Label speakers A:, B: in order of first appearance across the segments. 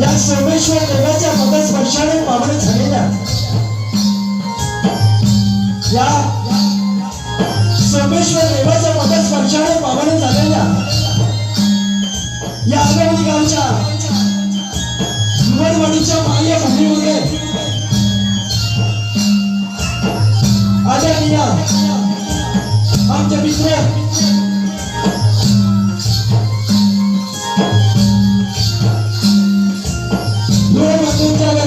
A: या सोमेश्वर देवाच्या पदस्पर्शाने पावन झालेल्या. या सोमेश्वर देवाच्या पदस्पर्शाने पावन झालेल्या. या आगवणी गावच्या जुवनवाडीच्या माय भूमीमध्ये आदरणीय आमचे मित्र Gracias.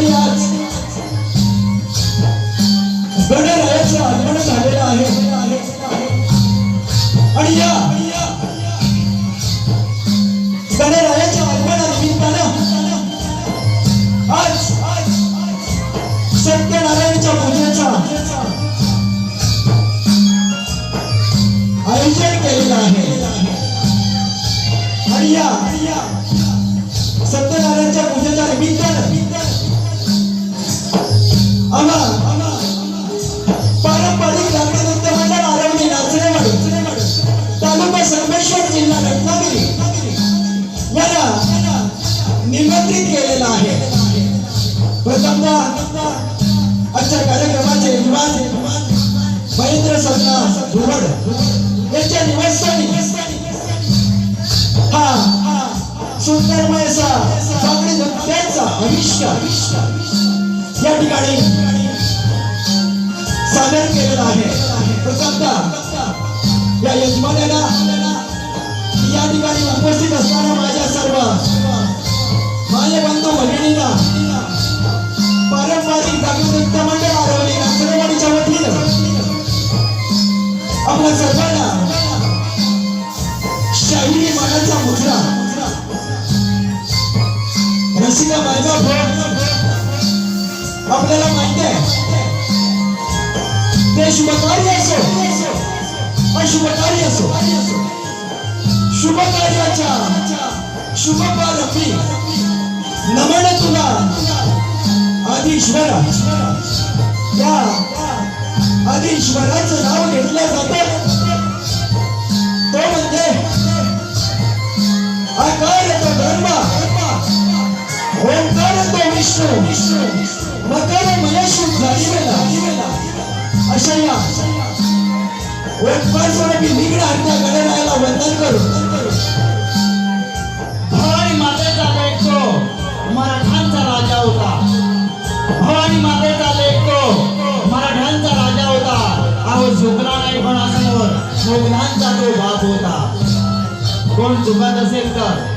A: निमंत्रित केलेला आहे. प्रथमतः आजच्या कार्यक्रमाचे यजमान महेंद्र सरना धुवड यांच्या निवासस्थानी हा सुंदरमयचा चांगली नृत्यांचा आविष्कार या ठिकाणी सादर केलेला आहे. प्रथमतः या यजमानाला या ठिकाणी उपस्थित असणाऱ्या माझ्या सर्व माझे बंधू भगिनींना पारंपरिक जागृत नृत्य मंडळ आरवली नाचणेवाडीच्या वतीनं आपल्या सर्वांना शाहिरी मानाचा मुद्रा. रसिका मायगा आपल्याला माहिती आहे ते शुभकार्य असो अशुभकार्य असो शुभ कार्याच्या शुभ नमन तुला. आदिश्वरा या आदिश्वराचं नाव घेतलं जात. तो म्हणजे आकार तो धर्म. ओंकार तो विष्णू. मकर मयशू झालीवेला. अशा या. ओंकार स्वरूपी निघड आज्ञा गणरायाला वंदन करू.
B: कोणासमोर मोगलांचा तो बाप होता कोण चुकत असेल तर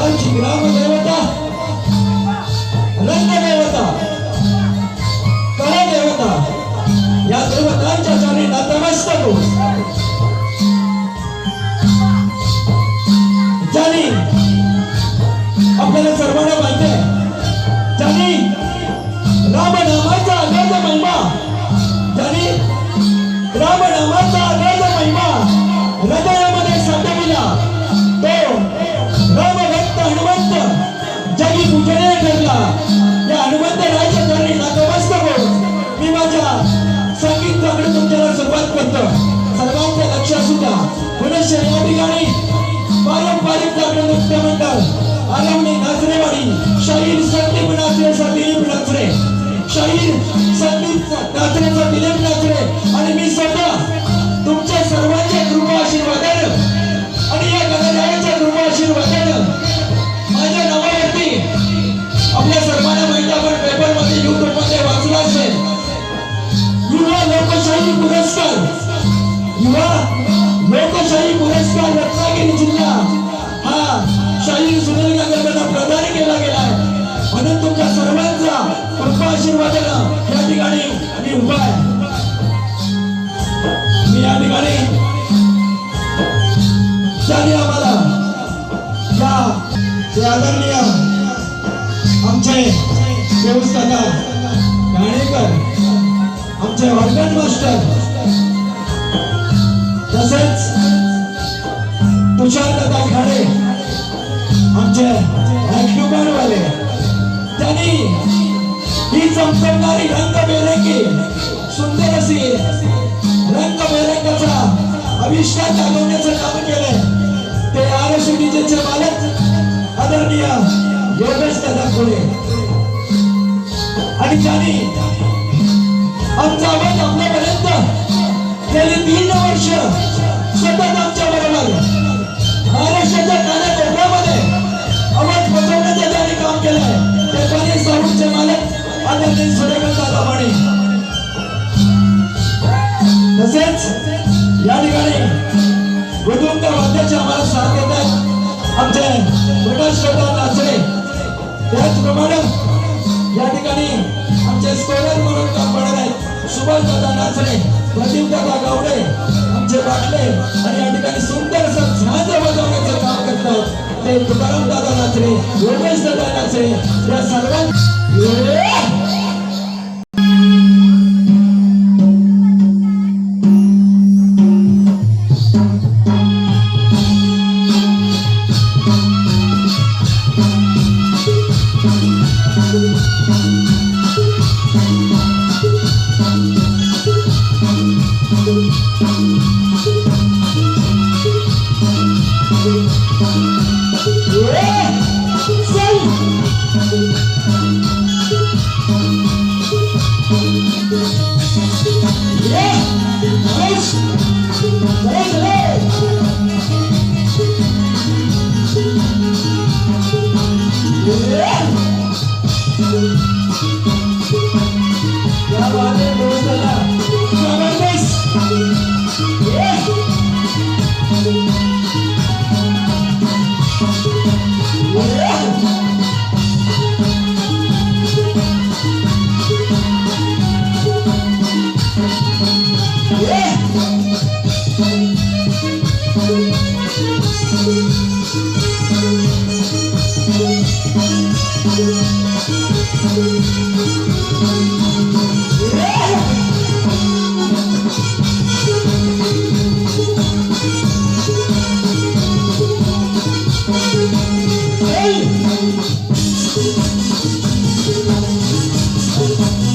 B: या
A: ग्रामदेवता रंगदेवता कलादेवता या देवतांच्या चरणी नतमस्तक हो. सूत्राकडे तुमच्याला सुरुवात करतो. सर्वांचं लक्षात असू द्या. पुनश्च या ठिकाणी पारंपरिक जागरण नृत्य म्हणतात. आलावणी नाचरेवाडी शाहीर संदीप नाचरेचा दिलीप नाचरे शाहीर संदीप नाचरेचा दिलीप नाचरे आणि मी स्वतः तुमच्या सर्वांच्या कृपा आशीर्वादानं आणि या गणरायाच्या कृपा आशीर्वादानं माझ्या नावावरती आपल्या सर्वांना माहिती आपण पेपरमध्ये युट्यूबमध्ये वाचला असेल. लोकशाही पुरस्कार. युवा लोकशाही पुरस्कार रत्नागिरी जिल्हा हा शाहीर सुनील गांगरकरांना प्रदान केला गेला आहे. म्हणून तुमच्या सर्वांचा कृपा आशीर्वादानं या ठिकाणी मी उभा आहे. मी या ठिकाणी ज्यांनी आम्हाला. या ते आदरणीय आमचे देवस्थाना गाणेकर. आमचे ऑर्गन मास्टर. तसेच तुषार दादा खाडे आमचे वाले त्यांनी ही चमचमणारी रंगबेरंगी सुंदर अशी रंग रंगबेरंगाचा आविष्कार दाखवण्याचं काम केलंय. ते आर डीजेचे मालक आदरणीय योगेश दादा खोडे. आणि त्यांनी आमचा आवाज आपल्यापर्यंत. गेली तीन वर्ष सतत आमच्या बरोबर महाराष्ट्राच्या कानाकोपऱ्यामध्ये आवाज पोहोचवण्याचं त्यांनी काम केलं ते पण साऊंडचे मालक आदरणीय सूर्यकांत दादा तसेच या ठिकाणी गुरुंग वाद्याचे आम्हाला साथ देतात आमचे प्रकाश दादा नाचरे त्याचप्रमाणे आहेत सुभाष दादा नाचरे प्रदीप दादा गावडे आमचे बाटले आणि या ठिकाणी सुंदर असं झांज वाजवण्याचं काम करतात. ते तुकाराम दादा नाचणे योगेश दादा नाचणे या सर्वां Thank you.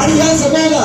A: आणि या सगळ्याला